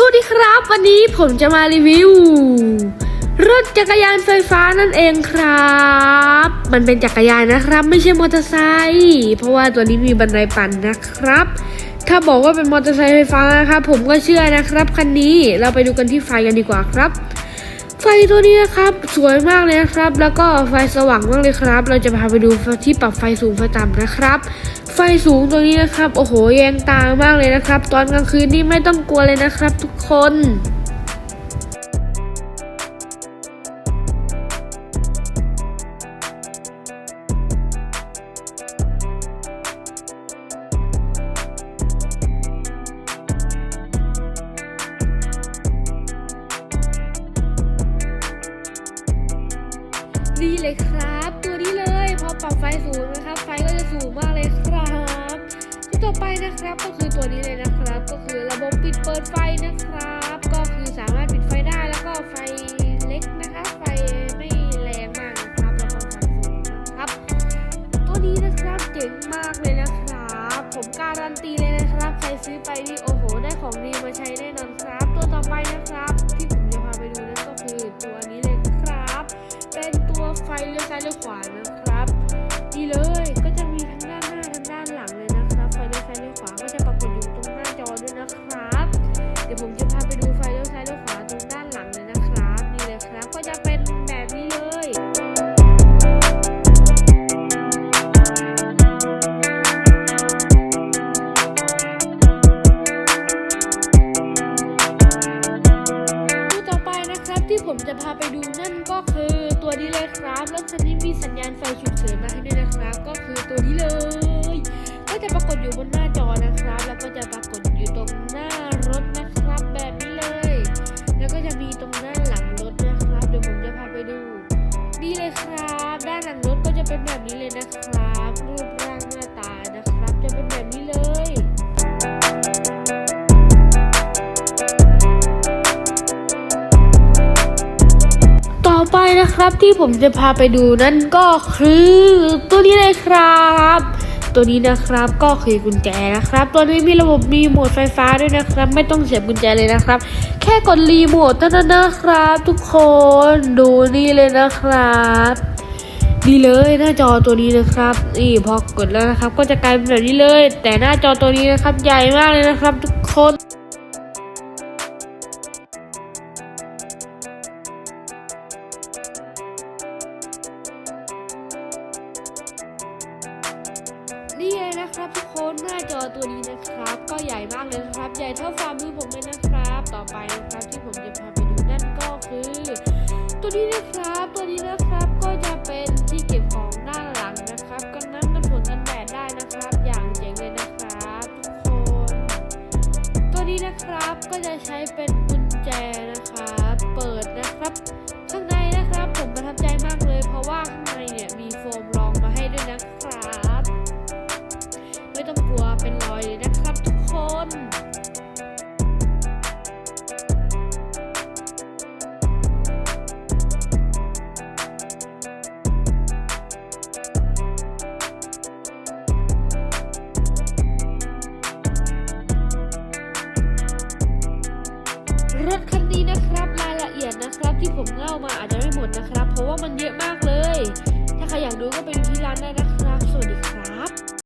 สวัสดีครับ วันนี้ผมจะมารีวิว รถจักรยานไฟฟ้านั่นเองครับ มันเป็นจักรยานนะครับ ไม่ใช่มอเตอร์ไซค์เพราะว่าตัวนี้มีบันไดปั่นนะครับ ถ้าบอกว่าเป็นมอเตอร์ไซค์ไฟฟ้านะครับผมก็เชื่อนะครับคันนี้เราไปดูกันที่ไฟกันดีกว่าครับ ไฟตัวนี้นะครับ สวยมากเลยนะครับ แล้วก็ไฟสว่างมากเลยครับ เราจะพาไปดูที่ปรับไฟสูงไฟต่ำนะครับ ไฟสูงตัวนี้นะครับ โอ้โหแยงตามากเลยนะครับ ตอนกลางคืนนี่ไม่ต้องกลัวเลยนะครับ ทุกคนนี่เลยครับ ตัวนี้เลยพอปรับไฟสูงนะครับ ไฟก็จะสูงมากเลยครับ ต่อไปนะครับก็คือตัวนี้เลยนะครับ ก็คือระบบปิดเปิดไฟนะครับ ก็คือสามารถปิดไฟได้แล้วก็ไฟเล็กนะครับไฟไม่แรงมากนะครับแล้วก็ไฟสูงนะครับ ตัวนี้นะครับเจ๋งมากเลยนะครับ ผมการันตีเลยนะครับใครซื้อไปนี่โอ้โห ได้ของดีมาใช้แน่นอนครับ ตัวต่อไปนะครับที่ผมจะพาไปดูนั่นก็คือตัวนี้เลยครับ เป็นตัวไฟเลี้ยวซ้ายเลี้ยวขวานะครับนี่เลย เดี๋ยวผมจะพาไปดูไฟเลี้ยวซ้ายเลี้ยวขวาตรงด้านหลังเลยนะครับ นี่เลยครับ ก็จะเป็นแบบนี้เลยตัวต่อไปนะครับที่ผมจะพาไปดูนั่นก็คือตัวนี้เลยครับรถคันนี้มีสัญญาณไฟฉุกเฉินมาให้ด้วยนะครับ ก็คือตัวนี้เลย ก็จะปรากฏอยู่บนหน้าจอนะครับ แล้วก็จะปรากฏอยู่ตรงหน้า นะครับที่ผมจะพาไปดูนั่นก็คือตัวนี้เลยครับ ตัวนี้นะครับก็คือกุญแจนะครับ ตัวนี้มีระบบรีโมทไฟฟ้าด้วยนะครับ ไม่ต้องเสียบกุญแจเลยนะครับ แค่กดรีโมทเท่านั้นนะครับ ทุกคนดูนี่เลยนะครับดีเลยหน้าจอตัวนี้นะครับนี่พอกดแล้วนะครับ ก็จะกลายเป็นแบบนี้เลย แต่หน้าจอตัวนี้นะครับใหญ่มากเลยนะครับ ทุกคน นะครับทุกคนหน้าจอตัวนี้นะครับ ก็ใหญ่มากเลยนะครับ ใหญ่เท่าฝ่ามือผมเลยนะครับ ต่อไปนะครับที่ผมจะพาไปดูนั่นก็คือ ตัวนี้นะครับตัวนี้นะครับก็จะเป็นที่เก็บของด้านหลังนะครับกันน้ำกันฝนกันแดดได้นะครับ อย่างเจ๋งเลยนะครับทุกคน ตัวนี้นะครับก็จะใช้เป็นกุญแจนะครับ เปิดนะครับ รถคันนี้นะครับ รายละเอียดนะครับ ที่ผมเล่ามาอาจจะไม่หมดนะครับ เพราะว่ามันเยอะมากเลย ถ้าใครอยากดูก็ไปดูที่ร้านได้นะครับ สวัสดีครับ